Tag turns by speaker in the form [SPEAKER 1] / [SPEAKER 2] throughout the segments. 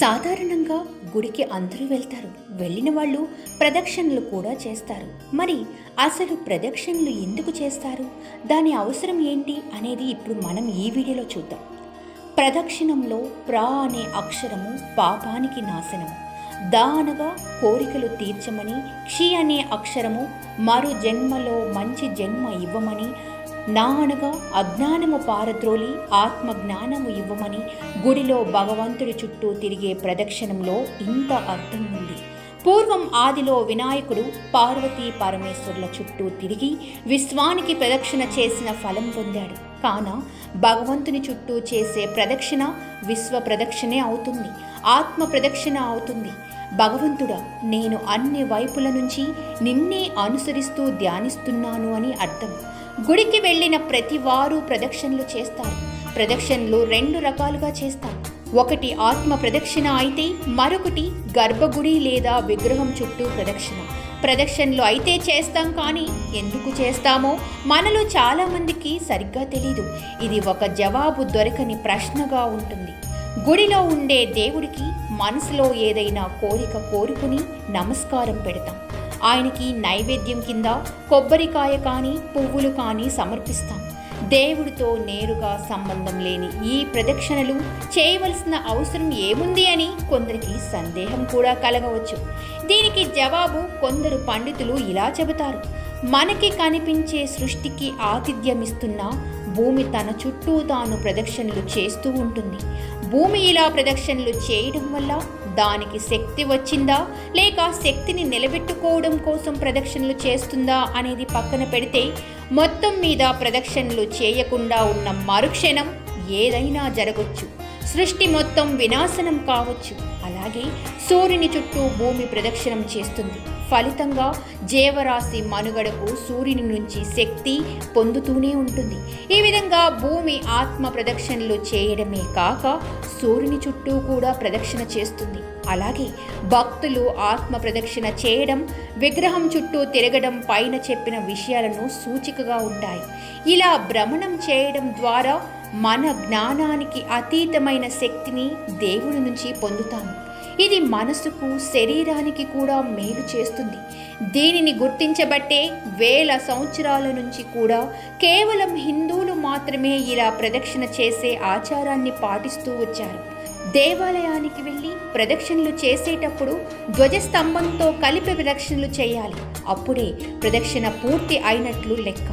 [SPEAKER 1] సాధారణంగా గుడికి అందరూ వెళ్తారు. వెళ్ళిన వాళ్ళు ప్రదక్షిణలు కూడా చేస్తారు. మరి అసలు ప్రదక్షిణలు ఎందుకు చేస్తారు? దాని అవసరం ఏంటి అనేది ఇప్పుడు మనం ఈ వీడియోలో చూద్దాం. ప్రదక్షిణంలో ప్రా అనే అక్షరము పాపానికి నాశనము. దా అనగా కోరికలు తీర్చమని క్షి అనే అక్షరము మరో జన్మలో మంచి జన్మ ఇవ్వమని నా అనగా అజ్ఞానము పారద్రోలి ఆత్మ జ్ఞానము ఇవ్వమని గుడిలో భగవంతుడి చుట్టూ తిరిగే ప్రదక్షిణంలో ఇంత అర్థం ఉంది. పూర్వం ఆదిలో వినాయకుడు పార్వతీ పరమేశ్వరుల చుట్టూ తిరిగి విశ్వానికి ప్రదక్షిణ చేసిన ఫలం పొందాడు. కాన భగవంతుని చుట్టూ చేసే ప్రదక్షిణ విశ్వ ప్రదక్షిణే అవుతుంది ఆత్మ ప్రదక్షిణ అవుతుంది. భగవంతుడా నేను అన్ని వైపుల నుంచి నిన్నే అనుసరిస్తూ ధ్యానిస్తున్నాను అని అర్థం. గుడికి వెళ్ళిన ప్రతి వారు ప్రదక్షిణలు చేస్తారు. ప్రదక్షిణలు రెండు రకాలుగా చేస్తారు. ఒకటి ఆత్మ ప్రదక్షిణ అయితే మరొకటి గర్భగుడి లేదా విగ్రహం చుట్టూ ప్రదక్షిణ. ప్రదక్షిణలు అయితే చేస్తాం కానీ ఎందుకు చేస్తామో మనలో చాలామందికి సరిగ్గా తెలీదు. ఇది ఒక జవాబు దొరకని ప్రశ్నగా ఉంటుంది. గుడిలో ఉండే దేవుడికి మనసులో ఏదైనా కోరిక కోరుకుని నమస్కారం పెడతాం. ఆయనకి నైవేద్యం కింద కొబ్బరికాయ కానీ పువ్వులు కానీ సమర్పిస్తాం. దేవుడితో నేరుగా సంబంధం లేని ఈ ప్రదక్షిణలు చేయవలసిన అవసరం ఏముంది అని కొందరికి సందేహం కూడా కలగవచ్చు. దీనికి జవాబు కొందరు పండితులు ఇలా చెబుతారు. మనకి కనిపించే సృష్టికి ఆతిథ్యమిస్తున్న భూమి తన చుట్టూ తాను ప్రదక్షిణలు చేస్తూ ఉంటుంది. భూమి ఇలా ప్రదక్షిణలు చేయడం వల్ల దానికి శక్తి వచ్చిందా? లేక శక్తిని నిలబెట్టుకోవడం కోసం ప్రదక్షిణలు చేస్తుందా అనేది పక్కన పెడితే మొత్తం మీద ప్రదక్షిణలు చేయకుండా ఉన్న మరుక్షణం ఏదైనా జరగచ్చు. సృష్టి మొత్తం వినాశనం కావచ్చు. అలాగే సూర్యుని చుట్టూ భూమి ప్రదక్షిణం చేస్తుంది. ఫలితంగా జీవరాశి మనుగడకు సూర్యుని నుంచి శక్తి పొందుతూనే ఉంటుంది. ఈ విధంగా భూమి ఆత్మ ప్రదక్షిణలు చేయడమే కాక సూర్యుని చుట్టూ కూడా ప్రదక్షిణ చేస్తుంది. అలాగే భక్తులు ఆత్మ ప్రదక్షిణ చేయడం విగ్రహం చుట్టూ తిరగడం పైన చెప్పిన విషయాలను సూచికగా ఉంటాయి. ఇలా భ్రమణం చేయడం ద్వారా మన జ్ఞానానికి అతీతమైన శక్తిని దేవుడి నుంచి పొందుతాము. ఇది మనసుకు శరీరానికి కూడా మేలు చేస్తుంది. దీనిని గుర్తించబట్టే వేల సంవత్సరాల నుంచి కూడా కేవలం హిందువులు మాత్రమే ఇలా ప్రదక్షిణ చేసే ఆచారాన్ని పాటిస్తూ వచ్చారు. దేవాలయానికి వెళ్ళి ప్రదక్షిణలు చేసేటప్పుడు ధ్వజస్తంభంతో కలిపి ప్రదక్షిణలు చేయాలి. అప్పుడే ప్రదక్షిణ పూర్తి అయినట్లు లెక్క.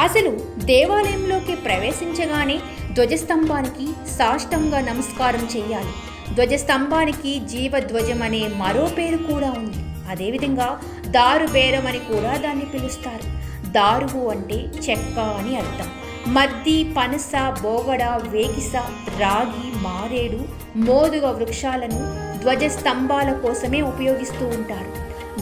[SPEAKER 1] అసలు దేవాలయంలోకి ప్రవేశించగానే ధ్వజస్తంభానికి సాష్టంగా నమస్కారం చేయాలి. ధ్వజస్తంభానికి జీవధ్వజం అనే మరో పేరు కూడా ఉంది. అదేవిధంగా దారు బేరం అని కూడా దాన్ని పిలుస్తారు. దారువు అంటే చెక్క అని అర్థం. మద్ది పనస బోగడ వేకిస రాగి మారేడు మోదుగ వృక్షాలను ధ్వజస్తంభాల కోసమే ఉపయోగిస్తూ ఉంటారు.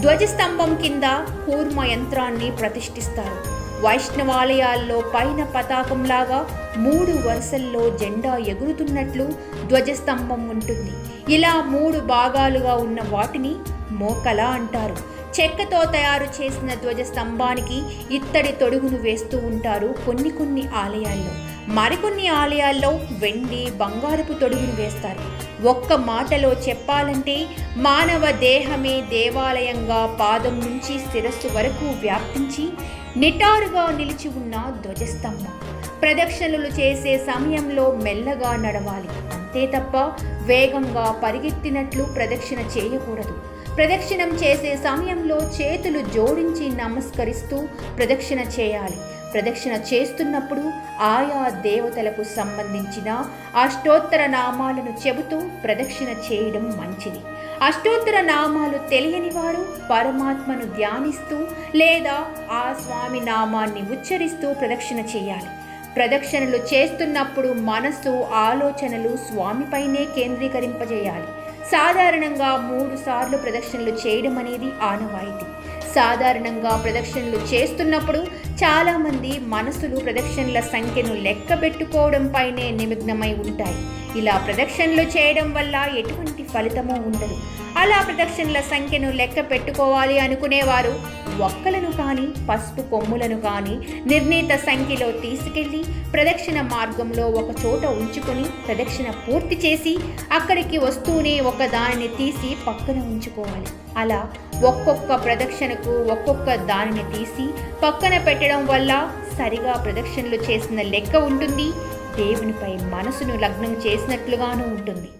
[SPEAKER 1] ధ్వజస్తంభం కింద కూర్మ యంత్రాన్ని ప్రతిష్ఠిస్తారు. వైష్ణవాలయాల్లో పైన పతాకంలాగా మూడు వరుసల్లో జెండా ఎగురుతున్నట్లు ధ్వజస్తంభం ఉంటుంది. ఇలా మూడు భాగాలుగా ఉన్న వాటిని మోకల అంటారు. చెక్కతో తయారు చేసిన ధ్వజస్తంభానికి ఇత్తడి తొడుగును వేస్తూ ఉంటారు కొన్ని కొన్ని ఆలయాల్లో. మరికొన్ని ఆలయాల్లో వెండి బంగారపు తొడుగును వేస్తారు. ఒక్క మాటలో చెప్పాలంటే మానవ దేహమే దేవాలయంగా పాదం నుంచి శిరస్సు వరకు వ్యాప్తించి నిటారుగా నిలిచి ఉన్న ధ్వజస్తంభం. ప్రదక్షిణలు చేసే సమయంలో మెల్లగా నడవాలి. అంతే తప్ప వేగంగా పరిగెత్తినట్లు ప్రదక్షిణ చేయకూడదు. ప్రదక్షిణం చేసే సమయంలో చేతులు జోడించి నమస్కరిస్తూ ప్రదక్షిణ చేయాలి. ప్రదక్షిణ చేస్తున్నప్పుడు ఆయా దేవతలకు సంబంధించిన అష్టోత్తర నామాలను చెబుతూ ప్రదక్షిణ చేయడం మంచిది. అష్టోత్తర నామాలు తెలియని వారు పరమాత్మను ధ్యానిస్తూ లేదా ఆ స్వామి నామాన్ని ఉచ్చరిస్తూ ప్రదక్షిణ చేయాలి. ప్రదక్షిణలు చేస్తున్నప్పుడు మనస్సు ఆలోచనలు స్వామిపైనే కేంద్రీకరింపజేయాలి. సాధారణంగా మూడు సార్లు ప్రదక్షిణలు చేయడం అనేది ఆనవాయితీ. సాధారణంగా ప్రదక్షిణలు చేస్తున్నప్పుడు చాలామంది మనసులు ప్రదక్షిణల సంఖ్యను లెక్క పెట్టుకోవడంపైనే నిమగ్నమై ఉంటాయి. ఇలా ప్రదక్షిణలు చేయడం వల్ల ఎటువంటి ఫలితమూ ఉండదు. అలా ప్రదక్షిణల సంఖ్యను లెక్క పెట్టుకోవాలి అనుకునేవారు ఒక్కలను కానీ పసుపు కొమ్ములను కానీ నిర్ణీత సంఖ్యలో తీసుకెళ్ళి ప్రదక్షిణ మార్గంలో ఒక చోట ఉంచుకొని ప్రదక్షిణ పూర్తి చేసి అక్కడికి వస్తూనే ఒక దానిని తీసి పక్కన ఉంచుకోవాలి. అలా ఒక్కొక్క ప్రదక్షిణకు ఒక్కొక్క దానిని తీసి పక్కన పెట్టడం వల్ల సరిగా ప్రదక్షిణలు చేసిన లెక్క ఉంటుంది. దేవునిపై మనసును లగ్నం చేసినట్లుగానూ ఉంటుంది.